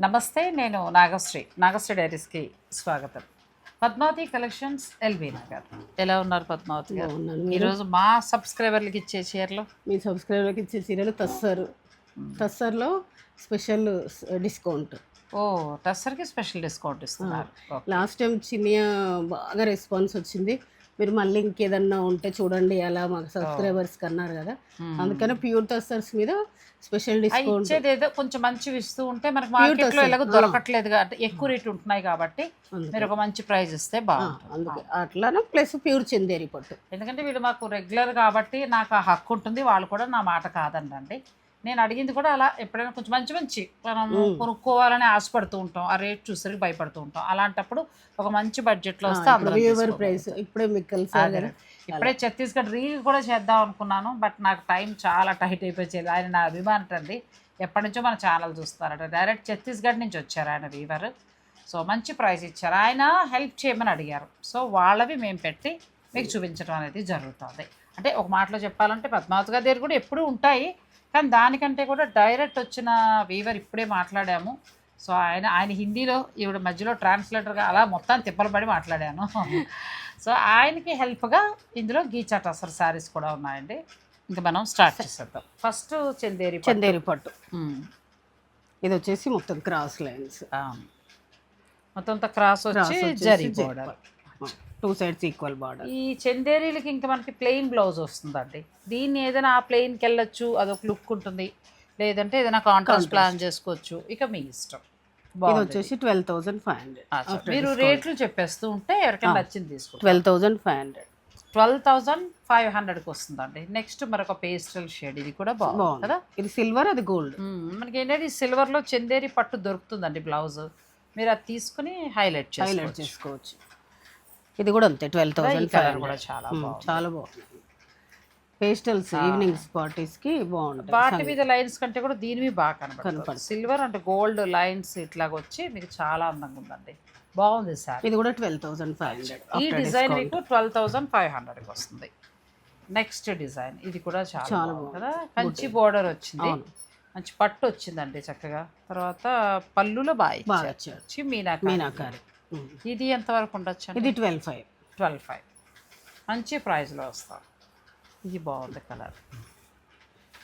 నమస్తే నేను నాగశ్రీ. నాగశ్రీ డైరీస్కి స్వాగతం. Padmavathi collections LB Nagar. ఎలా ఉన్నారు పద్మావతి గారు? ఈరోజు మా సబ్స్క్రైబర్లకి ఇచ్చే చీరలు? మీ సబ్స్క్రైబర్కి ఇచ్చే చీరలు తస్సరు. తస్సర్లో స్పెషల్ డిస్కౌంట్. ఓ టస్సర్కి స్పెషల్ డిస్కౌంట్ ఇస్తున్నారు. లాస్ట్ టైం చిన్న బాగా రెస్పాన్స్ వచ్చింది. మీరు మళ్ళీ ఇంకేదన్నా ఉంటే చూడండి అలా మాకు సబ్స్క్రైబర్స్కి అన్నారు కదా. అందుకని ప్యూర్ తస్సర్స్ మీద స్పెషల్ డిస్కౌంట్ ఏదో కొంచెం మంచివి ఇస్తూ ఉంటే మనకి మార్కెట్లో. ఎలాగో. దొరకట్లేదు కాబట్టి ఎక్కువ రేట్ ఉంటున్నాయి కాబట్టి. మీరు ఒక మంచి ప్రైస్ ఇస్తే బాగుంటుంది అందుకే అట్లానే ప్లస్ ప్యూర్ చందేరి పట్టు ఎందుకంటే వీళ్ళు మాకు రెగ్యులర్ కాబట్టి నాకు ఆ హక్కు ఉంటుంది వాళ్ళు కూడా నా మాట కాదండి నేను అడిగింది కూడా అలా ఎప్పుడైనా కొంచెం మంచి మంచి మనం కొనుక్కోవాలని ఆశపడుతూ ఉంటాం. ఆ రేట్ చూసరికి భయపడుతూ ఉంటాం. అలాంటప్పుడు ఒక మంచి బడ్జెట్లో వస్తే అందరం. ప్రైస్ ఇప్పుడే మీకు ఇప్పుడే ఛత్తీస్గఢ్ రీల్ కూడా చేద్దాం అనుకున్నాను బట్ నాకు టైం చాలా టైట్ అయిపోయింది ఆయన నా అభిమానం అండి. ఎప్పటి నుంచో మన ఛానల్ చూస్తారట. డైరెక్ట్ ఛత్తీస్గఢ్ నుంచి వచ్చారు ఆయన వీవర్ సో మంచి ప్రైస్ ఇచ్చారు. ఆయన హెల్ప్ చేయమని అడిగారు. సో వాళ్ళవి మేము పెట్టి మీకు చూపించడం అనేది జరుగుతుంది. అంటే ఒక మాటలో చెప్పాలంటే పద్మావతి గారి దగ్గర కూడా ఎప్పుడూ ఉంటాయి. కానీ దానికంటే కూడా డైరెక్ట్ వచ్చిన వీవర్ ఇప్పుడే మాట్లాడాము. సో ఆయన ఆయన హిందీలో ఈవిడ మధ్యలో ట్రాన్స్లేటర్గా అలా మొత్తం తిప్పలు పడి మాట్లాడాను. సో ఆయనకి హెల్ప్గా ఇందులో గీచా టసర్ శారీస్ కూడా ఉన్నాయండి. ఇంకా మనం స్టార్ట్ చేసేద్దాం. ఫస్ట్ చందేరి పట్టు. చందేరి పట్టు. ఇది వచ్చేసి మొత్తం క్రాస్ లైన్స్. మొత్తం క్రాస్ వచ్చి zari border. Two sides equal border. ఈ చందేరీలకి ఇంకా మనకి ప్లెయిన్ బ్లౌజ్ వస్తుందండి. దీన్ని ఏదైనా ఆ ప్లెయిన్కి వెళ్ళొచ్చు అదొక లుక్ ఉంటుంది. లేదంటే ఏదైనా కాంట్రాస్ట్ ప్లాన్ చేసుకోవచ్చు. ఇక మీ ఇష్టం. ఇది వచ్చేసి ట్వెల్వ్ థౌసండ్ ఫైవ్ హండ్రెడ్ మీరు రేట్లు చెప్పేస్తూ ఉంటే ఎవరికైనా నచ్చింది తీసుకుంటాం twelve thousand five hundred twelve thousand five హండ్రెడ్కి వస్తుందండి. నెక్స్ట్ మరొక పేస్టల్ షేడ్ ఇది కూడా బాగుంది కదా? ఇది సిల్వర్ అది గోల్డ్. మనకి ఏంటంటే సిల్వర్లో చందేరి పట్టు దొరుకుతుందండి బ్లౌజ్. మీరు అది తీసుకుని హైలైట్ హైలైట్ చేసుకోవచ్చు. ఇది కూడా అంతే ట్వెల్వ్ థౌసండ్ కలర్ కూడా చాలా చాలా బాగుంది. పేస్టల్స్ ఈవినింగ్స్ పార్టీస్కి బాగుంటాయి వాటి మీద లైన్స్ కంటే కూడా దీనివి బాగా కనపడుతుంది. సిల్వర్ అంటే గోల్డ్ లైన్స్ ఇట్లాగ వచ్చి మీకు చాలా అందంగా ఉందండి. బాగుంది సార్. ఇది కూడా ట్వెల్వ్ థౌసండ్ ఫైవ్ హండ్రెడ్ ఈ డిజైన్ మీకు ట్వెల్వ్ థౌజండ్ ఫైవ్ హండ్రెడ్కి వస్తుంది. నెక్స్ట్ డిజైన్ ఇది కూడా చాలా బాగుంది కదా? మంచి బోర్డర్ వచ్చింది. మంచి పట్టు వచ్చిందండి చక్కగా. తర్వాత పళ్ళులో బాగా బాగా ఇచ్చారు. వచ్చారు వచ్చి మీనాక మీనాకారి. ఇది ఎంతవరకు ఉండొచ్చు ఇది ట్వెల్వ్ ఫైవ్. Twelve five. మంచి ప్రైస్లో వస్తాం ఇది బాగుంది కలర్.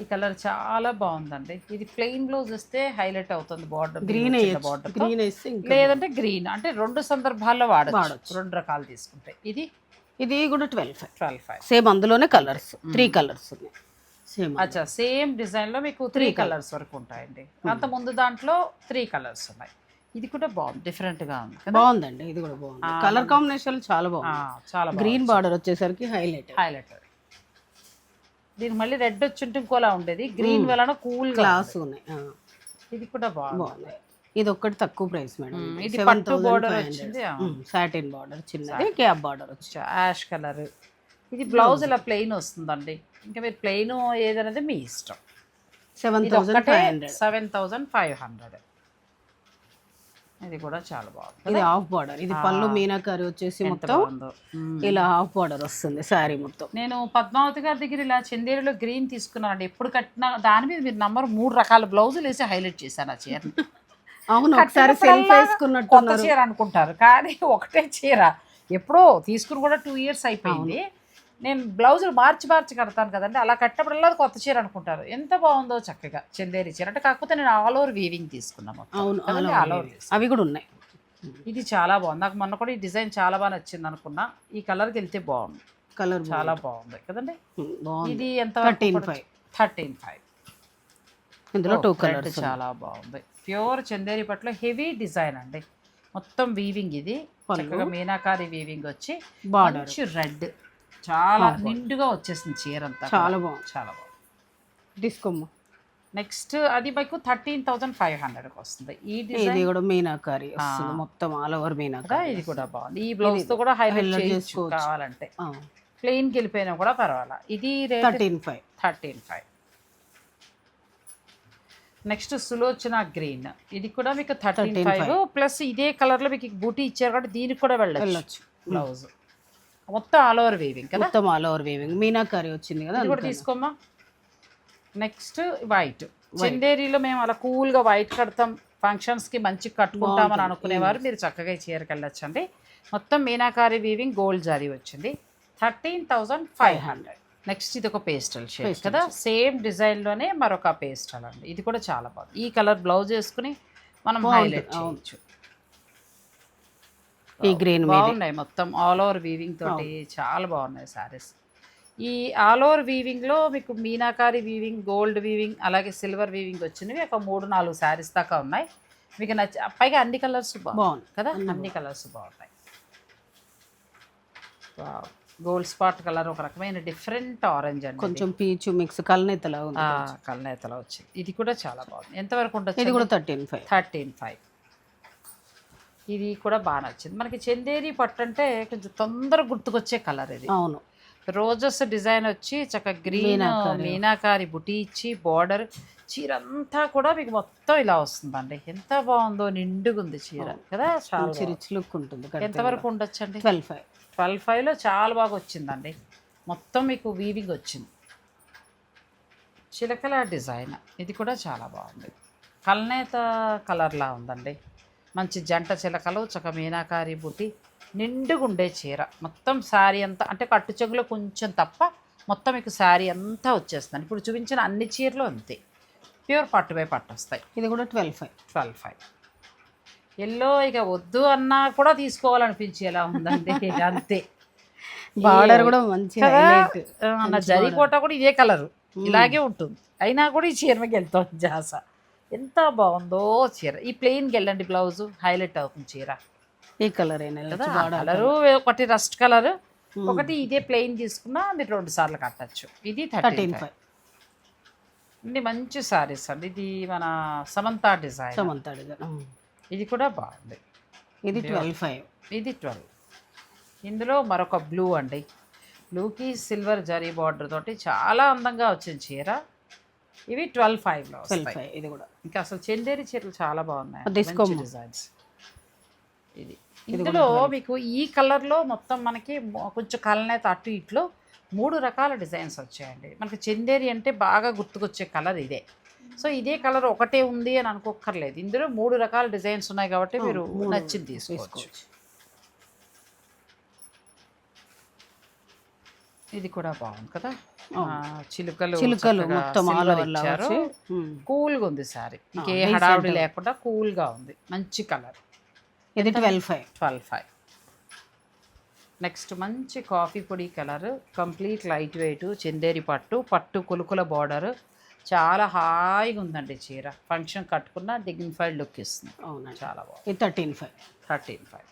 ఈ కలర్ చాలా బాగుందండి. ఇది ప్లెయిన్ బ్లౌజ్ వస్తే హైలైట్ అవుతుంది బార్డర్ గ్రీన్ బార్డర్ గ్రీన్ లేదంటే గ్రీన్ అంటే రెండు సందర్భాల్లో వాడచ్చు. రెండు రకాలు తీసుకుంటే. ఇది ఇది కూడా twelve five. Twelve five. Same అందులోనే కలర్స్ త్రీ కలర్స్ ఉన్నాయి. సేమ్ అచ్చా సేమ్ డిజైన్లో మీకు త్రీ కలర్స్ వరకు ఉంటాయండి. అంత ముందు దాంట్లో త్రీ కలర్స్ ఉన్నాయి. ఇది కూడా బాగుంది. డిఫరెంట్గా ఉంది బాగుందండి ఇది కూడా బాగుంది. కలర్ కాంబినేషన్ చాలా బాగుంది చాలా గ్రీన్ బార్డర్ వచ్చేసరికి హైలైట్ హైలైట్ దీనికి మళ్ళీ రెడ్ వచ్చి ఇంకోలా ఉండేది. గ్రీన్ వలన కూల్గా క్లాస్ ఉన్నాయి ఇది కూడా బాగుంది. ఇది ఒక్కటి తక్కువ ప్రైస్ మేడం ఇది పట్టు border వచ్చింది. సాటిన్ బార్డర్ చిన్నది క్యాప్ బార్డర్ వచ్చి యాష్ కలర్ ఇది బ్లౌజ్ ఇలా ప్లెయిన్ వస్తుందండి. ఇంకా మీరు ప్లెయిన్ ఏదనేది మీ ఇష్టం. Seven thousand seven thousand five hundred ఇది కూడా చాలా బాగుంది. ఇది హాఫ్ బార్డర్. ఇది పళ్ళు మీనాకారి వచ్చేసి మొత్తం. ఇలా హాఫ్ బార్డర్ వస్తుంది శారీ మొత్తం. నేను పద్మావతి గారి దగ్గర ఇలా చందేరిలో గ్రీన్ తీసుకున్నానండి. ఎప్పుడు కట్టినా దాని మీద మీరు నంబర్ మూడు రకాల బ్లౌజులు వేసి హైలైట్ చేశాను ఆ చీర అవును ఒకసారి సెల్ఫ్ వేసుకున్నట్టు చీర అనుకుంటారు కానీ ఒకటే చీర. ఎప్పుడో తీసుకుని కూడా టూ ఇయర్స్ అయిపోయింది. నేను బ్లౌజులు మార్చి మార్చి కడతాను కదండి. అలా కట్టప్పుడల్లా అది కొత్త చీర అనుకుంటారు. ఎంత బాగుందో చక్కగా చందేరి చీర. అంటే కాకపోతే నేను ఆల్ ఓవర్ వీవింగ్ అవును all over ఉన్నాయి. అవి కూడా ఉన్నాయి. ఇది చాలా బాగుంది. నాకు మొన్న కూడా ఈ డిజైన్ చాలా బాగా నచ్చింది అనుకున్నా. ఈ కలర్కి వెళ్తే బాగుంది. కలర్ చాలా బాగుంది. కదండి? ఇది ఎంత థర్టీన్ ఫైవ్ థర్టీన్ ఫైవ్ ఇందులో టూ రెడ్ కలర్స్ చాలా బాగుంది. ప్యూర్ చందేరి పట్ల హెవీ డిజైన్ అండి. మొత్తం వీవింగ్ ఇది. చక్కగా మీనాకారి వీవింగ్ వచ్చి బార్డర్ మంచి రెడ్ చాలా నిండుగా వచ్చేసింది చీర అంతా చాలా బాగుంది. చాలా బాగుంది. తీసుకోమ్మ నెక్స్ట్ అది మీకు థర్టీన్ థౌజండ్ ఫైవ్ హండ్రెడ్కి వస్తుంది. ఈ డిజైన్ ఇది కూడా మీనాకారి వస్తుంది. మొత్తం ఆల్ ఓవర్ మీనాకారి ఇది కూడా బాగుంది. ఈ బ్లౌజ్తో కూడా హైలైట్ చేసుకోవచ్చు. కావాలంటే. ప్లెయిన్కి వెళ్ళిపోయినా కూడా పర్వాలా. ఇది rate thirteen five. Thirteen five. Next Sulochana green. ఇది కూడా మీకు థర్టీన్ ఫైవ్. ప్లస్ ఇదే కలర్లో మీకు బూటీ ఇచ్చారు కాబట్టి దీనికి కూడా వెళ్ళొచ్చు. బ్లౌజ్. మొత్తం ఆల్ ఓవర్ వీవింగ్ కదా? మొత్తం ఆల్ ఓవర్ వీవింగ్ మీనాకారి వచ్చింది కదా ఇది కూడా తీసుకోమ్మా. నెక్స్ట్ వైట్ చందేరిలో మేము అలా కూల్గా వైట్ కడతాం. ఫంక్షన్స్కి మంచి కట్టుకుంటామని. అనుకునేవారు. మీరు చక్కగా చీరకి వెళ్ళొచ్చండి. మొత్తం మీనాకారి వీవింగ్ గోల్డ్ జారీ వచ్చింది. Thirteen thousand five hundred next ఇది ఒక పేస్టల్ షేడ్ కదా? సేమ్ డిజైన్లోనే మరొక పేస్టల్ అండి. ఇది కూడా చాలా బాగుంది. ఈ కలర్ బ్లౌజ్ వేసుకుని మనం హైలైట్. చేయొచ్చు. ఈ గ్రీన్ బాగున్నాయి మొత్తం ఆల్ ఓవర్ వీవింగ్ తోటి చాలా బాగున్నాయి సారీస్ ఈ ఆల్ ఓవర్ వీవింగ్లో మీకు మీనాకారి వీవింగ్ గోల్డ్ వీవింగ్ అలాగే సిల్వర్ వీవింగ్ వచ్చినవి ఒక మూడు నాలుగు శారీస్ దాకా ఉన్నాయి. మీకు నచ్చ పైగా అన్ని కలర్స్ బాగుంది కదా? అన్ని కలర్స్ బాగున్నాయి. గోల్డ్ స్పాట్ కలర్ ఒక రకమైన డిఫరెంట్ ఆరెంజ్ అండి కొంచెం పీచు మిక్స్ కలనేతలా ఉంది కల్నేతలో వచ్చింది. ఇది కూడా చాలా బాగుంది. ఎంతవరకు ఇది ఉండొచ్చు కూడా థర్టీన్ ఫైవ్ థర్టీన్ ఫైవ్ ఇది కూడా బాగా నచ్చింది. మనకి చందేరి పట్టు అంటే కొంచెం తొందరగా గుర్తుకొచ్చే కలర్ ఇది. అవును. రోజెస్ డిజైన్ వచ్చి చక్క గ్రీన్ మీనాకారి. బుటీ ఇచ్చి బార్డర్ చీర అంతా కూడా మీకు మొత్తం ఇలా వస్తుందండి. ఎంత బాగుందో నిండుగుంది చీర. కదా? చాలా రిచ్ లుక్ ఉంటుంది ఎంతవరకు ఉండొచ్చండి? Twelve five. ట్వెల్వ్ ఫైవ్లో చాలా బాగా వచ్చిందండి. మొత్తం మీకు వీవింగ్ వచ్చింది. చిలకల డిజైన్. ఇది కూడా చాలా బాగుంది. కల్నేత కలర్లా ఉందండి. మంచి జంట చిలకలు చక్క మీనాకారి బుట్టి నిండుగా ఉండే చీర. మొత్తం శారీ అంతా అంటే కట్టు చెగులో కొంచెం తప్ప మొత్తం మీకు శారీ అంతా వచ్చేస్తుంది. ఇప్పుడు చూపించిన అన్ని చీరలు అంతే. ప్యూర్ పట్టు బై పట్టు వస్తాయి. ఇది కూడా twelve five. Twelve five. Yellow ఇక వద్దు అన్నా కూడా తీసుకోవాలనిపించేలా ఉందండి? ఇక అంతే. బార్డర్ కూడా మంచి నా కూడా ఇదే కలరు. ఇలాగే ఉంటుంది. అయినా కూడా ఈ చీర మీద వెళ్తాం జాస. ఎంత బాగుందో చీర. ఈ ప్లెయిన్కి వెళ్ళండి బ్లౌజ్ హైలైట్ అవుతుంది చీర. ఈ కలర్ కలరు ఒకటి రస్ట్ కలర్ ఒకటి ఇదే ప్లెయిన్ తీసుకున్నా మీరు రెండు సార్లు కట్టచ్చు. ఇది థర్టీన్ ఫైవ్. ఇన్ని మంచి సారీస్ అండి. ఇది మన సమంత డిజైన్ సమంతాడిగా ఇది కూడా బాగుంది. ఇది ట్వెల్వ్ ఫైవ్ ఇది ట్వెల్వ్ ఇందులో మరొక బ్లూ అండి. బ్లూకి సిల్వర్ జరీ బార్డర్ తోటి చాలా అందంగా వచ్చింది చీర. ఇవి ట్వెల్వ్ ఫైవ్లో ట్వెల్వ్ ఫైవ్ ఇది కూడా. ఇంకా అసలు చందేరి చీరలు చాలా బాగున్నాయి. మంచి డిజైన్స్. ఇది. ఇందులో మీకు ఈ కలర్లో మొత్తం మనకి కొంచెం కలనేత అటు ఇట్లో మూడు రకాల డిజైన్స్ వచ్చాయండి. మనకి చందేరి అంటే బాగా గుర్తుకొచ్చే కలర్ ఇదే. సో ఇదే కలర్ ఒకటే ఉంది అని అనుకోక్కర్లేదు. ఇందులో మూడు రకాల డిజైన్స్ ఉన్నాయి కాబట్టి మీరు నచ్చింది తీసుకోవచ్చు. ఇది కూడా బాగుంది కదా? అవును. చిలుకలు చిలుకలు మొత్తం ఆల్ silver ఓవర్ ఇచ్చారు. వచ్చి కూల్గా ఉంది సారీ. ఇంకే. హడావిడి లేకుండా కూల్గా ఉంది. మంచి కలర్ ఇది twelve five twelve five next మంచి కాఫీ పొడి colour complete light weight Chanderi పట్టు పట్టు కులుకుల బార్డర్ చాలా హాయిగా ఉందండి చీర. ఫంక్షన్ కట్టుకున్న డిగ్నిఫైడ్ లుక్ ఇస్తుంది. అవునండి. చాలా బాగుంది. థర్టీన్ ఫైవ్ థర్టీన్ ఫైవ్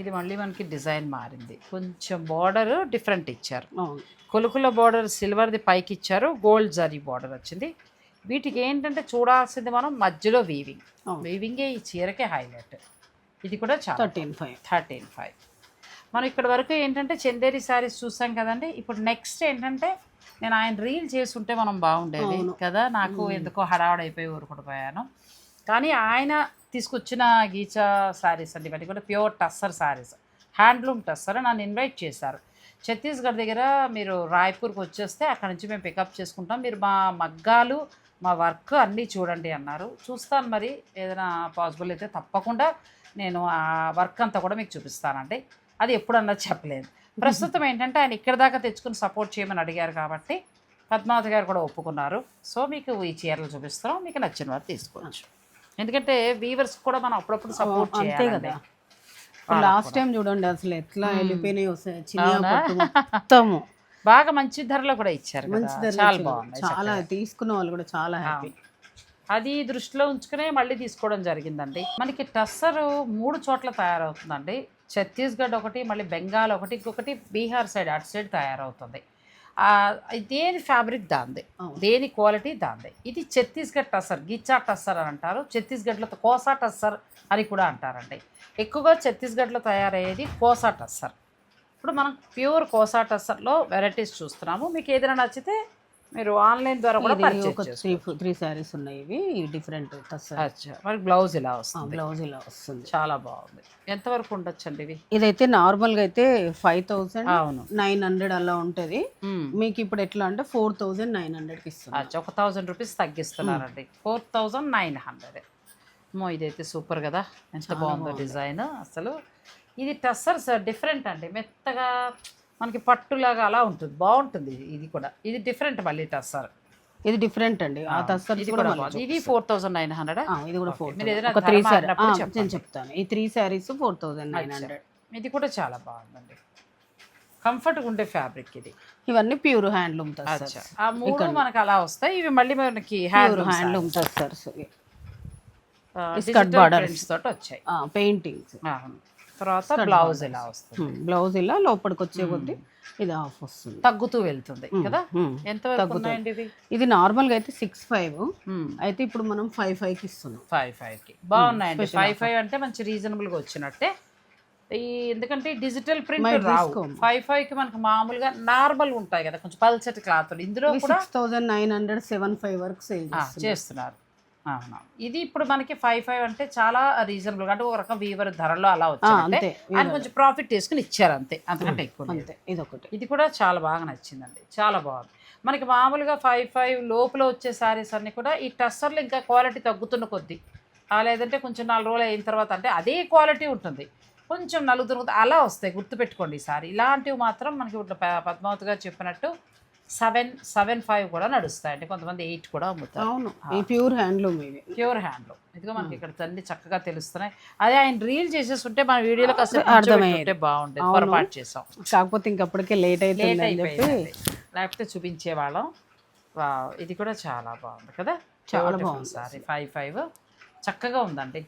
ఇది మళ్ళీ మనకి డిజైన్ మారింది. కొంచెం బార్డర్ డిఫరెంట్ ఇచ్చారు. కొలుకుల బార్డర్ సిల్వర్ది పైకి ఇచ్చారు. గోల్డ్ జరీ బార్డర్ వచ్చింది. వీటికి ఏంటంటే చూడాల్సింది మనం మధ్యలో వీవింగ్. వీవింగే ఈ చీరకే హైలైట్ ఇది కూడా చాలా థర్టీన్ ఫైవ్ థర్టీన్ ఫైవ్ మనం ఇక్కడ వరకు ఏంటంటే చందేరి శారీస్ చూసాం కదండి. ఇప్పుడు నెక్స్ట్ ఏంటంటే నేను ఆయన రీల్ చేసుంటే మనం బాగుండేది. కదా. నాకు ఎందుకో హడావడైపోయి ఊరుకుడిపోయాను కానీ ఆయన తీసుకొచ్చిన గీచా శారీస్ అండి ఇవన్నీ కూడా pure tussar saris handloom tussar నన్ను ఇన్వైట్ చేశారు. ఛత్తీస్గఢ్ దగ్గర మీరు రాయ్పూర్కి వచ్చేస్తే అక్కడ నుంచి మేము పికప్ చేసుకుంటాం. మీరు మా మగ్గాలు మా వర్క్ అన్నీ చూడండి అన్నారు. చూస్తాను మరి ఏదైనా పాసిబుల్ అయితే తప్పకుండా నేను ఆ వర్క్ అంతా కూడా మీకు చూపిస్తానండి. అది ఎప్పుడన్నా చెప్పలేదు. ప్రస్తుతం ఏంటంటే ఆయన ఇక్కడ దాకా తెచ్చుకుని సపోర్ట్ చేయమని అడిగారు కాబట్టి పద్మావతి గారు కూడా ఒప్పుకున్నారు. సో మీకు ఈ చీరలు చూపిస్తున్నాం. మీకు నచ్చిన వారు తీసుకోవచ్చు. ఎందుకంటే వీవర్స్ కూడా మనం అప్పుడప్పుడు సపోర్ట్ అంతే చేయాలి కదా లాస్ట్ టైం చూడండి అసలు ఎట్లా వెళ్ళిపోయినాయి మొత్తము. బాగా మంచి ధరలో కూడా ఇచ్చారు. మంచి ధర చాలా. బాగుంది చాలా తీసుకున్న వాళ్ళు కూడా చాలా హ్యాపీ అది దృష్టిలో ఉంచుకునే మళ్ళీ తీసుకోవడం జరిగిందండి. మనకి టస్సర్ మూడు చోట్ల తయారవుతుందండి. ఛత్తీస్గఢ్ ఒకటి మళ్ళీ బెంగాల్ ఒకటి ఇంకొకటి బీహార్ సైడ్ అటు సైడ్ తయారవుతుంది. దేని ఫ్యాబ్రిక్ దాందే. దేని క్వాలిటీ దాందే? ఇది ఛత్తీస్గఢ్ టస్సర్ గిచ్చా టస్సర్ అని అంటారు. ఛత్తీస్గఢ్లో కోసా టస్సర్ అని కూడా అంటారండి. ఎక్కువగా ఛత్తీస్గఢ్లో తయారయ్యేది కోసా టస్సర్. ఇప్పుడు మనం ప్యూర్ కోసా టస్సర్లో వెరైటీస్ చూస్తున్నాము. మీకు ఏదైనా నచ్చితే మీరు ఆన్లైన్ ద్వారా కూడా త్రీ త్రీ శారీస్ ఉన్నాయి. ఇవి డిఫరెంట్ అచ్చా. మరి బ్లౌజ్ ఇలా వస్తుంది. బ్లౌజ్ ఇలా వస్తుంది. చాలా బాగుంది. ఎంతవరకు ఉండొచ్చండి ఇవి ఇదైతే నార్మల్గా అయితే ఫైవ్ థౌసండ్ అవును. నైన్ హండ్రెడ్ అలా ఉంటుంది. మీకు ఇప్పుడు ఎట్లా అంటే ఫోర్ థౌసండ్ నైన్ హండ్రెడ్కి ఇస్తుంది ఒక థౌజండ్ రూపీస్ తగ్గిస్తున్నారండి. ఫోర్ థౌజండ్ నైన్ హండ్రెడ్ మో ఇదైతే సూపర్ కదా. ఎంత బాగుందో డిజైన్ అసలు. ఇది టస్సర్స్ డిఫరెంట్ అండి. మెత్తగా మనకి పట్టులాగా అలా ఉంటుంది. బాగుంటుంది ఇది- కూడా. ఇది డిఫరెంట్ మళ్ళీ టస్సర్ ఇది డిఫరెంట్ అండి. ఆ టస్సర్ ఇది కూడా కూడా మళ్ళీ బాగుంది. ఇది ఫోర్ థౌజండ్ నైన్ హండ్రెడ్ ఇది కూడా ఫోర్ ఒక త్రీ సారీ నేను. చెప్తాను. ఈ three saris four thousand nine hundred ఇది కూడా చాలా బాగుందండి. కంఫర్ట్గా ఉండే ఫ్యాబ్రిక్ ఇది. ఇవన్నీ ప్యూర్ హ్యాండ్లూమ్ టస్సర్ అచ్చా. ఆ మూడు మనకి అలా వస్తాయి. ఇవి మళ్ళీ మనకి pure hand handloom tussars borders. Prints తోటి వచ్చాయి. పెయింటింగ్స్. తర్వాత బ్లౌజ్ ఇలా వస్తుంది. బ్లౌజ్ ఇలా లోపలికి వచ్చే కొద్దీ ఇది ఆఫ్ వస్తుంది. తగ్గుతూ వెళ్తుంది కదా. ఎంత ఇవి? ఇది నార్మల్గా అయితే సిక్స్ ఫైవ్ అయితే ఇప్పుడు మనం ఫైవ్ ఫైవ్కి ఇస్తున్నాం. ఫైవ్ ఫైవ్కి. బాగున్నాయండి. ఫైవ్ ఫైవ్ అంటే మంచి రీజనబుల్గా వచ్చినట్టే. ఈ ఎందుకంటే డిజిటల్ ప్రింట్ రావు. ఫైవ్ ఫైవ్కి మనకు మామూలుగా నార్మల్ ఉంటాయి కదా. కొంచెం పల్చటి క్లాత్ ఇందులో కూడా six thousand nine hundred seven five వరకు సేల్ చేస్తున్నారు. ఇది ఇప్పుడు మనకి ఫైవ్ ఫైవ్ అంటే చాలా రీజనబుల్ అంటే ఒక రకం వీవర్ ధరలో అలా ఆయన కొంచెం ప్రాఫిట్ తీసుకుని ఇచ్చారు అంతే. అంతకంటే ఎక్కువ. అంతే. ఇది ఒకటి ఇది కూడా చాలా బాగా నచ్చిందండి. చాలా బాగుంది. మనకి మామూలుగా ఫైవ్ ఫైవ్ లోపల వచ్చే శారీస్ అన్నీ కూడా ఈ టస్సర్లు ఇంకా క్వాలిటీ తగ్గుతున్న కొద్దీ లేదంటే కొంచెం నాలుగు రోజులు అయిన తర్వాత అంటే అదే క్వాలిటీ ఉంటుంది. కొంచెం నలుగురు అలా వస్తాయి. గుర్తుపెట్టుకోండి ఈసారి ఇలాంటివి మాత్రం మనకి ఇప్పుడు పద్మావతి గారు చెప్పినట్టు సెవెన్ సెవెన్ ఫైవ్ కూడా నడుస్తాయి అంటే కొంతమంది ఎయిట్ కూడా అమ్ముతారు. అవును. ఈ ప్యూర్ హ్యాండ్లూమ్ ఇవి. Pure handloom. ఇదిగో మనకి ఇక్కడ తల్లి చక్కగా తెలుస్తున్నాయి. అదే ఆయన రీల్ చేసేస్తుంటే మన వీడియోలో. అర్థమయ్యే బాగుండేది. పొరపాటు చేసాం. కాకపోతే ఇంకప్పటికే లేట్ లేట్ అని చెప్పి అయిపోయింది లేకపోతే చూపించేవాళ్ళం. వావ్, ఇది కూడా చాలా బాగుంది కదా? చాలా బాగుంది. సారీ. Five five. చక్కగా ఉందండి.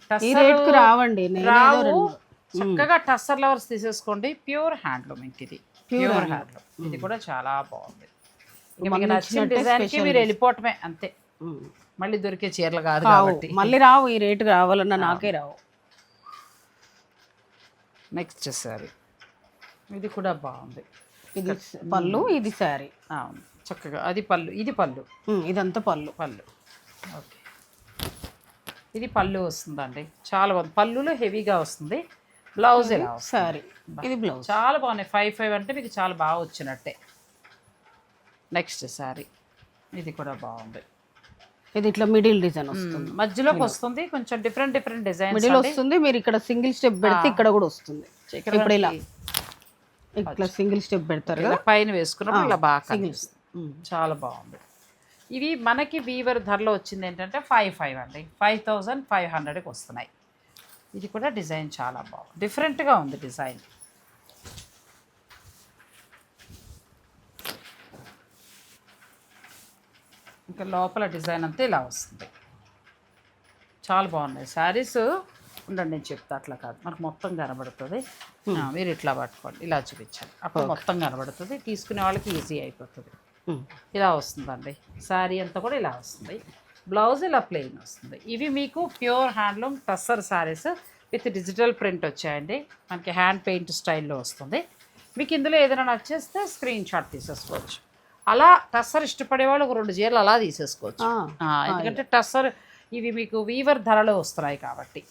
రావండి. రావు. చక్కగా టస్సర్ లవర్స్ తీసేసుకోండి. ప్యూర్ హ్యాండ్లూమ్ ఇంక ఇది. Pure handloom. ఇది కూడా చాలా బాగుంది. మీకు నచ్చిన డిజైన్కి మీరు వెళ్ళిపోవటమే అంతే. మళ్ళీ దొరికే చీరలు కాదు రావు. కాబట్టి. మళ్ళీ రావు ఈ రేటు రావాలన్నా నాకే రావు. నెక్స్ట్ సారీ ఇది కూడా బాగుంది. ఇది పళ్ళు ఇది శారీ అవును. చక్కగా. అది పళ్ళు. ఇది పళ్ళు. ఇదంతా పళ్ళు. పళ్ళు. ఓకే. ఇది పళ్ళు వస్తుందండి. చాలా బాగుంది. పళ్ళులో హెవీగా వస్తుంది. బ్లౌజ్ శారీ ఇది బ్లౌజ్ చాలా బాగున్నాయి. ఫైవ్ ఫైవ్ అంటే మీకు చాలా బాగా వచ్చినట్టే. నెక్స్ట్ శారీ ఇది కూడా బాగుంది. ఇది ఇట్లా మిడిల్ డిజైన్ వస్తుంది. మధ్యలోకి వస్తుంది. కొంచెం డిఫరెంట్ డిఫరెంట్ డిజైన్స్ మిడిల్ వస్తుంది. మీరు ఇక్కడ సింగిల్ స్టెప్ పెడితే ఇక్కడ కూడా వస్తుంది. ఇప్పుడు ఇలా. ఇట్లా సింగిల్ స్టెప్ పెడతారు కదా? పైన వేసుకున్నప్పుడు ఇలా బాగా. చాలా బాగుంది. ఇవి మనకి వీవర్ ధరలో వచ్చింది ఏంటంటే ఫైవ్ ఫైవ్ అండి. ఫైవ్ థౌజండ్ ఫైవ్ హండ్రెడ్కి వస్తున్నాయి. ఇది కూడా డిజైన్ చాలా బాగుంది. డిఫరెంట్గా ఉంది డిజైన్. ఇంకా లోపల డిజైన్ అంతా ఇలా వస్తుంది. చాలా బాగున్నాయి. శారీస్ ఉండండి నేను చెప్తా అట్లా కాదు. మనకు మొత్తం కనబడుతుంది. మీరు ఇట్లా పట్టుకోండి. ఇలా చూపించాలి అప్పుడు మొత్తం కనబడుతుంది. తీసుకునే వాళ్ళకి ఈజీ అయిపోతుంది. ఇలా వస్తుందండి. శారీ అంతా కూడా ఇలా వస్తుంది. బ్లౌజ్ ఇలా ప్లెయిన్ వస్తుంది. ఇవి మీకు pure handloom tussar saris with digital print వచ్చాయండి. మనకి హ్యాండ్ పెయింట్ స్టైల్లో వస్తుంది. మీకు ఇందులో ఏదైనా నచ్చేస్తే స్క్రీన్ షాట్ తీసేసుకోవచ్చు. అలా టస్సర్ ఇష్టపడే వాళ్ళు ఒక రెండు చీరలు అలా తీసేసుకోవచ్చు. ఎందుకంటే టస్సర్ ఇవి మీకు వీవర్ ధరలో వస్తున్నాయి కాబట్టి.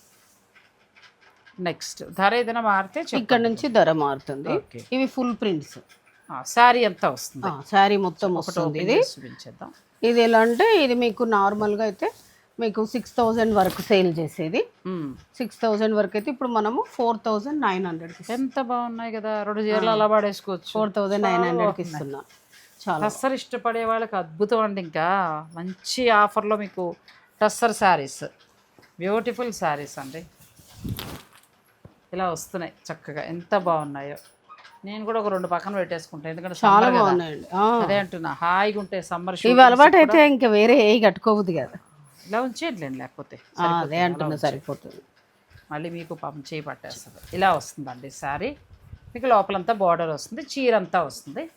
నెక్స్ట్ ధర ఏదైనా మారితే ఇక్కడ నుంచి ధర మారుతుంది. ఇవి ఫుల్ ప్రింట్స్. శారీ ఎంత వస్తుంది. శారీ మొత్తం వస్తుంది ఇది. ఇది ఎలా అంటే ఇది మీకు నార్మల్గా అయితే మీకు సిక్స్ థౌజండ్ వరకు సేల్ చేసేది. సిక్స్ థౌజండ్ వరకు అయితే ఇప్పుడు మనము ఫోర్ థౌజండ్ నైన్ హండ్రెడ్కి ఎంత బాగున్నాయి కదా రెండు చీరలు అలా పడేసుకోవచ్చు. ఫోర్ థౌజండ్ నైన్ హండ్రెడ్కి ఇస్తున్నా. టస్సర్ ఇష్టపడే వాళ్ళకి అద్భుతం అండి ఇంకా. మంచి ఆఫర్లో మీకు టస్సర్ శారీస్. బ్యూటిఫుల్ శారీస్ అండి. ఇలా వస్తున్నాయి చక్కగా. ఎంత బాగున్నాయో. నేను కూడా ఒక రెండు పక్కన పెట్టేసుకుంటాను ఎందుకంటే చాలా. బాగున్నాయండి. అదే అంటున్నా. హాయిగా ఉంటాయి సమ్మర్ ఇవి అలవాటు అయితే ఇంకా వేరే ఏ కట్టుకోవద్దు కదా. ఇలా ఉంచేయండి లేకపోతే. అదే అంటున్నా సరిపోతుంది. మళ్ళీ మీకు పంప్ చేయి పట్టేస్తుంది ఇలా వస్తుందండి శారీ. మీకు లోపలంతా బార్డర్ వస్తుంది చీర అంతా వస్తుంది.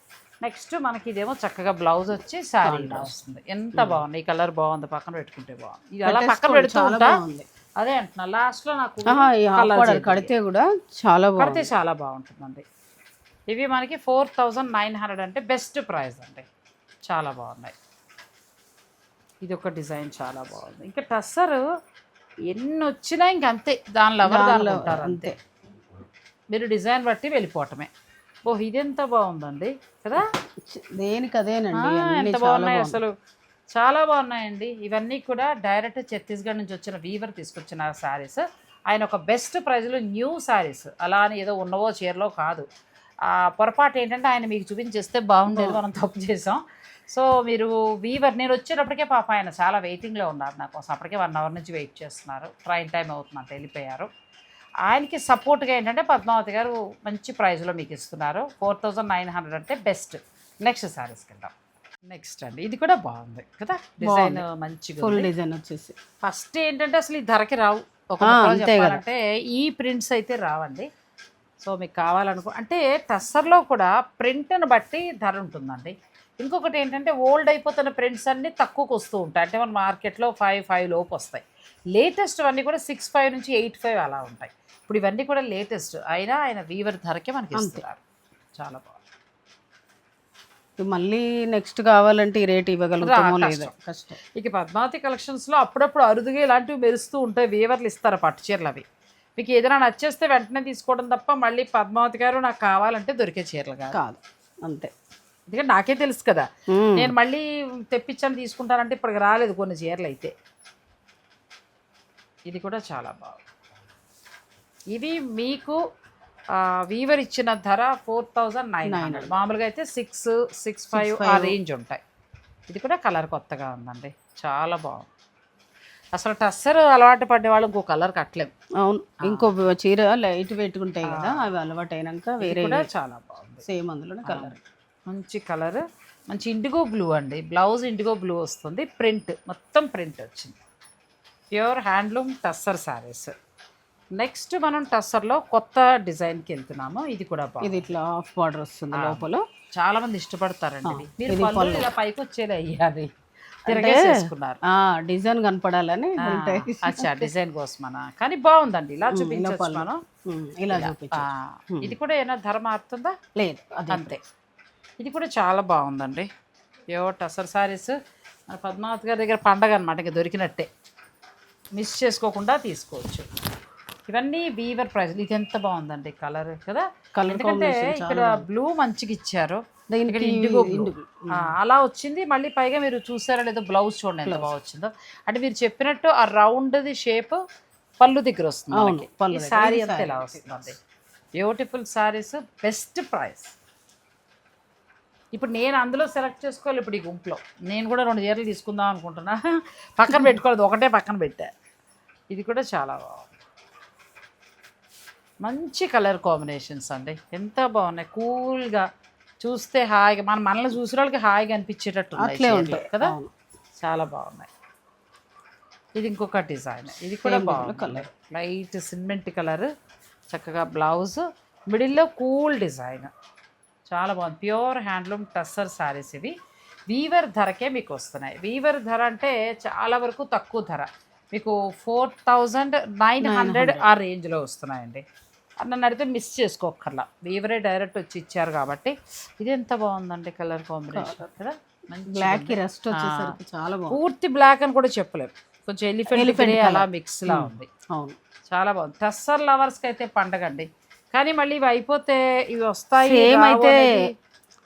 నెక్స్ట్ మనకి ఇదేమో చక్కగా బ్లౌజ్ వచ్చి శారీ వస్తుంది. ఎంత బాగుంది. ఈ కలర్ బాగుంది పక్కన పెట్టుకుంటే బాగుంది. ఇది అలా పక్కన పెడుతూ ఉంటా. అదే అంటున్నా లాస్ట్లో నాకు. కడితే కూడా చాలా కడితే చాలా బాగుంటుందండి. ఇవి మనకి ఫోర్ థౌజండ్ నైన్ హండ్రెడ్ అంటే బెస్ట్ ప్రైస్ అండి. చాలా బాగున్నాయి. ఇది ఒక డిజైన్ చాలా బాగుంది. ఇంకా టస్సర్ ఎన్ని వచ్చినా ఇంక అంతే దానిలో ఎవరు దానిలో అంతే. మీరు డిజైన్ బట్టి వెళ్ళిపోవటమే. ఓ ఇదెంత బాగుందండి. కదా? దేనికి అదేనండి ఎంత బాగున్నాయి. అసలు. చాలా బాగున్నాయండి. ఇవన్నీ కూడా డైరెక్ట్ ఛత్తీస్గఢ్ నుంచి వచ్చిన వీవర్ తీసుకొచ్చిన శారీస్ ఆయన ఒక బెస్ట్ ప్రైజ్లో న్యూ శారీస్ అలా అని ఏదో ఉన్నవో చీరలో కాదు. ఆ పొరపాటు ఏంటంటే ఆయన మీకు చూపించేస్తే బాగుండేది మనం తప్పు చేసాం సో మీరు వీవర్ నేను వచ్చేటప్పటికే పాప ఆయన చాలా వెయిటింగ్లో ఉన్నారు నా కోసం అప్పటికే వన్ అవర్ నుంచి వెయిట్ చేస్తున్నారు. ట్రైన్ టైం అవుతుందంట వెళ్ళిపోయారు. ఆయనకి సపోర్ట్గా ఏంటంటే పద్మావతి గారు మంచి ప్రైస్లో మీకు ఇస్తున్నారు. ఫోర్ థౌజండ్ నైన్ హండ్రెడ్ అంటే బెస్ట్. నెక్స్ట్ శారీస్కి వెళ్దాం నెక్స్ట్ అండి. ఇది కూడా బాగుంది కదా? డిజైన్ మంచిగా ఫుల్. డిజైన్ వచ్చేసి. ఫస్ట్ ఏంటంటే అసలు ఈ ధరకి రావు. ఒక. చెప్పాలంటే ఈ ప్రింట్స్ అయితే రావండి. సో మీకు కావాలనుకో అంటే టస్సర్లో కూడా ప్రింట్ని బట్టి ధర ఉంటుందండి. ఇంకొకటి ఏంటంటే ఓల్డ్ అయిపోతున్న ప్రింట్స్ అన్నీ తక్కువకు వస్తూ ఉంటాయి. అంటే మన మార్కెట్లో ఫైవ్ ఫైవ్ లోపు వస్తాయి. లేటెస్ట్ అన్నీ కూడా సిక్స్ ఫైవ్ నుంచి ఎయిట్ ఫైవ్ అలా ఉంటాయి. ఇప్పుడు ఇవన్నీ కూడా లేటెస్ట్. అయినా ఆయన వీవర్ ధరకే మనకి. ఇస్తున్నారు. చాలా బాగుంది. మళ్ళీ నెక్స్ట్ కావాలంటే ఈ రేట్ ఇవ్వగలుగుతామో లేదో? కష్టం. ఇక పద్మావతి కలెక్షన్స్లో అప్పుడప్పుడు అరుదుగా ఇలాంటివి మెరుస్తూ ఉంటాయి వీవర్లు ఇస్తారు పట్టు చీరలు అవి. మీకు ఏదైనా నచ్చేస్తే వెంటనే తీసుకోవడం తప్ప మళ్ళీ పద్మావతి గారు నాకు కావాలంటే దొరికే చీరలు కాదు. అంతే. ఎందుకంటే నాకే తెలుసు కదా. నేను మళ్ళీ తెప్పించాను తీసుకుంటానంటే ఇప్పటికి రాలేదు కొన్ని చీరలు అయితే. ఇది కూడా చాలా బాగుంది. ఇవి మీకు వీవర్ ఇచ్చిన ధర ఫోర్ థౌజండ్ నైన్ హండ్రెడ్. మామూలుగా అయితే సిక్స్ సిక్స్ ఫైవ్ ఆ రేంజ్ ఉంటాయి. ఇది కూడా కలర్ కొత్తగా ఉందండి. చాలా బాగుంది. అసలు టస్సర్ అలవాటు పడే వాళ్ళు ఇంకో కలర్ కట్టలేము అవును. ఇంకో చీర లైట్ వెయిట్ ఉంటాయి కదా అవి అలవాటు అయినాక ఇది వేరే కూడా చాలా బాగుంది. సేమ్ అందులోనే కలర్. మంచి కలర్. మంచి ఇండిగో బ్లూ అండి. బ్లౌజ్ ఇండిగో బ్లూ వస్తుంది. ప్రింట్ మొత్తం ప్రింట్ వచ్చింది. Pure handloom tussar saris. Next మనం టస్సర్లో కొత్త డిజైన్కి వెళ్తున్నాము. ఇది కూడా ఇది ఇట్లా హాఫ్ బార్డర్ వస్తుంది లోపల. చాలా మంది ఇష్టపడతారండి. మీరు పళ్ళు. ఇలా పైకి తిరగేసేసుకున్నారు. ఆ డిజైన్ కనపడాలని అచ్చా డిజైన్ కోసమనా? కానీ బాగుందండి. ఇలా చూపించవచ్చు పళ్ళు. మనం. ఇలా చూపించు ఇది కూడా ఏమైనా ధర మారుతుందా? లేదు అంతే. ఇది కూడా చాలా బాగుందండి. యో టసర్ సారీస్. మన పద్మావతి గారి దగ్గర పండగ అనమాట ఇంకా దొరికినట్టే. మిస్ చేసుకోకుండా తీసుకోవచ్చు. ఇవన్నీ వీవర్ ప్రైస్ ఇది ఎంత బాగుందండి కలర్ కదా? Colour ఎందుకంటే ఇక్కడ బ్లూ మంచిగా ఇచ్చారు. ఇక్కడ ఇండిగో. అలా వచ్చింది. మళ్ళీ పైగా మీరు చూసారా లేదో బ్లౌజ్ చూడండి ఎంత బాగా వచ్చిందో. అంటే మీరు చెప్పినట్టు ఆ రౌండ్ది షేప్ పళ్ళు దగ్గర వస్తుంది ఈ అంతా ఇలా వస్తుంది బ్యూటిఫుల్ శారీస్ బెస్ట్ ప్రైస్ ఇప్పుడు నేను అందులో సెలెక్ట్ చేసుకోవాలి. ఇప్పుడు ఈ గుంపులో. నేను కూడా రెండు చీరలు తీసుకుందాం అనుకుంటున్నా. పక్కన పెట్టుకోలేదు. ఒకటే పక్కన పెట్టా. ఇది కూడా చాలా బాగుంది. మంచి కలర్ కాంబినేషన్స్ అండి. ఎంత బాగున్నాయి. కూల్గా చూస్తే హాయిగా మన మనల్ని చూసిన వాళ్ళకి హాయిగా అనిపించేటట్టు అట్లే ఉంటాయి. కదా. చాలా బాగున్నాయి. ఇది ఇంకొక డిజైన్. ఇది కూడా బాగుంది. colour. లైట్ సిమెంట్ కలర్ చక్కగా బ్లౌజ్ మిడిల్లో కూల్ డిజైన్. చాలా బాగుంది. ప్యూర్ హ్యాండ్లూమ్ టస్సర్ శారీస్ ఇవి. వీవర్ ధరకే మీకు వస్తున్నాయి. వీవర్ ధర అంటే చాలా వరకు తక్కువ ధర. మీకు ఫోర్ థౌజండ్ నైన్ హండ్రెడ్. ఆ రేంజ్లో వస్తున్నాయండి. నన్ను అడిగితే మిస్ చేసుకోకర్లా వీవరే డైరెక్ట్ వచ్చి ఇచ్చారు కాబట్టి ఇది ఎంత బాగుందండి కలర్ కాంబినేషన్ కదా? బ్లాక్ రెస్ట్ వచ్చేసరికి చాలా పూర్తి బ్లాక్ అని కూడా చెప్పలేము కొంచెం ఎలిఫెంట్ అలా. మిక్స్ లా ఉంది. అవును. చాలా బాగుంది. టస్సర్ లవర్స్కి అయితే పండగ అండి కానీ మళ్ళీ ఇవి అయిపోతే ఇవి వస్తాయి అనేది-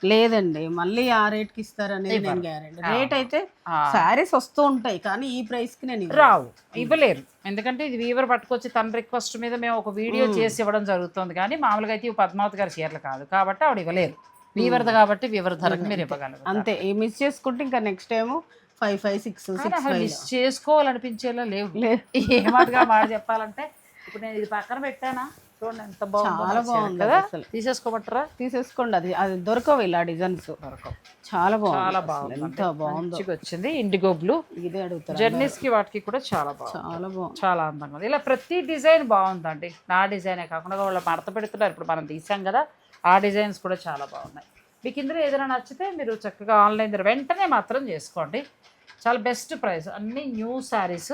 లేదండి. మళ్ళీ ఆ రేట్కి ఇస్తారనేది నేను గ్యారెంటీ రేట్ అయితే ఆ. శారీస్ వస్తూ ఉంటాయి కానీ ఈ ప్రైస్కి నేను. రావు. ఇవ్వలేరు. ఎందుకంటే ఇది వీవర్ పట్టుకొచ్చి తన రిక్వెస్ట్ మీద మేము ఒక వీడియో చేసి ఇవ్వడం జరుగుతుంది. కానీ మామూలుగా అయితే పద్మావతి గారి చీరలు కాదు. కాబట్టి ఆవిడ ఇవ్వలేరు. వీవర్ది కాబట్టి వీవర్ ధరకు మీరు ఇవ్వగలరు. అంతే. మిస్ చేసుకుంటే ఇంకా next time five five six miss చేసుకోవాలనిపించేలా లేవు. లేదు. ఏ మాటగా మాట చెప్పాలంటే ఇప్పుడు నేను ఇది పక్కన పెట్టానా? చూడండి ఎంత బాగుందో చాలా బాగుంది కదా? అసలు. తీసేసుకోమంటారా? తీసేసుకోండి అది అది దొరకవు ఇలా డిజైన్స్. చాలా బాగుంది చాలా బాగుంది. ఎంత బాగుందో. మంచిగా వచ్చింది. ఇండిగో బ్లూ ఇదే అడుగుతారు జర్నీస్కి వాటికి కూడా చాలా బాగుంది. చాలా బాగుంది. చాలా అందంగా ఉంది. ఇలా ప్రతి డిజైన్ బాగుందండి. నా డిజైనే కాకుండా వాళ్ళు మడత పెడుతున్నారు. ఇప్పుడు మనం తీసాం కదా ఆ డిజైన్స్ కూడా చాలా బాగున్నాయి. మీకు ఇందులో ఏదైనా నచ్చితే మీరు చక్కగా ఆన్లైన్ వెంటనే మాత్రం చేసుకోండి. చాలా బెస్ట్ ప్రైస్. అన్ని న్యూ శారీస్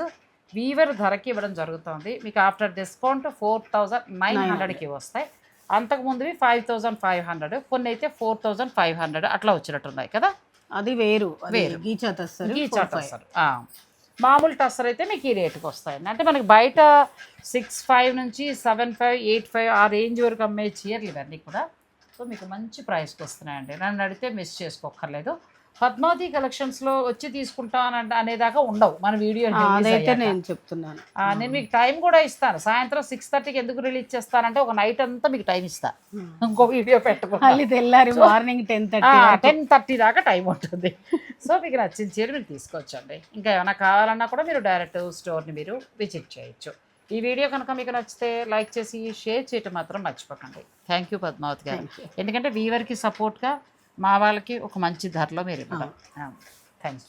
వీవర్ ధరకి ఇవ్వడం జరుగుతుంది. మీకు after discount four thousand nine హండ్రెడ్కి వస్తాయి. అంతకు ముందువి ఫైవ్ థౌజండ్ ఫైవ్ హండ్రెడ్ కొన్ని అయితే ఫోర్ థౌజండ్ ఫైవ్ హండ్రెడ్ అట్లా వచ్చినట్టున్నాయి కదా? అది వేరు. వేరు. గీచా. మామూలు టస్సర్ అయితే మీకు ఈ రేటుకి వస్తాయండి. అంటే మనకి బయట సిక్స్ ఫైవ్ నుంచి సెవెన్ ఫైవ్ ఎయిట్ ఫైవ్ ఆ రేంజ్ వరకు అమ్మే చీరలు ఇవన్నీ కూడా. సో మీకు మంచి ప్రైస్కి వస్తున్నాయండి. నన్ను అడిగితే మిస్ చేసుకోక్కర్లేదు. పద్మావతి కలెక్షన్స్లో వచ్చి తీసుకుంటాను అనేదాకా ఉండవు. మన వీడియో అదైతే నేను చెప్తున్నాను. నేను మీకు టైం కూడా ఇస్తాను. సాయంత్రం సిక్స్ థర్టీకి ఎందుకు రిలీజ్ చేస్తానంటే ఒక నైట్ అంతా మీకు టైం ఇస్తా. ఇంకో వీడియో తెల్లారి morning ten thirty ten thirty దాకా టైం ఉంటుంది. సో మీకు నచ్చిన చీర మీరు తీసుకోవచ్చండి. ఇంకా ఏమైనా కావాలన్నా కూడా మీరు డైరెక్ట్ స్టోర్ని మీరు విజిట్ చేయొచ్చు. ఈ వీడియో కనుక మీకు నచ్చితే లైక్ చేసి షేర్ చేయటం మాత్రం మర్చిపోకండి. థ్యాంక్ యూ పద్మావతి గారు. ఎందుకంటే వీవర్కి సపోర్ట్గా మా వాళ్ళకి ఒక మంచి ధరలో మీరు ఇవ్వడం. Thank you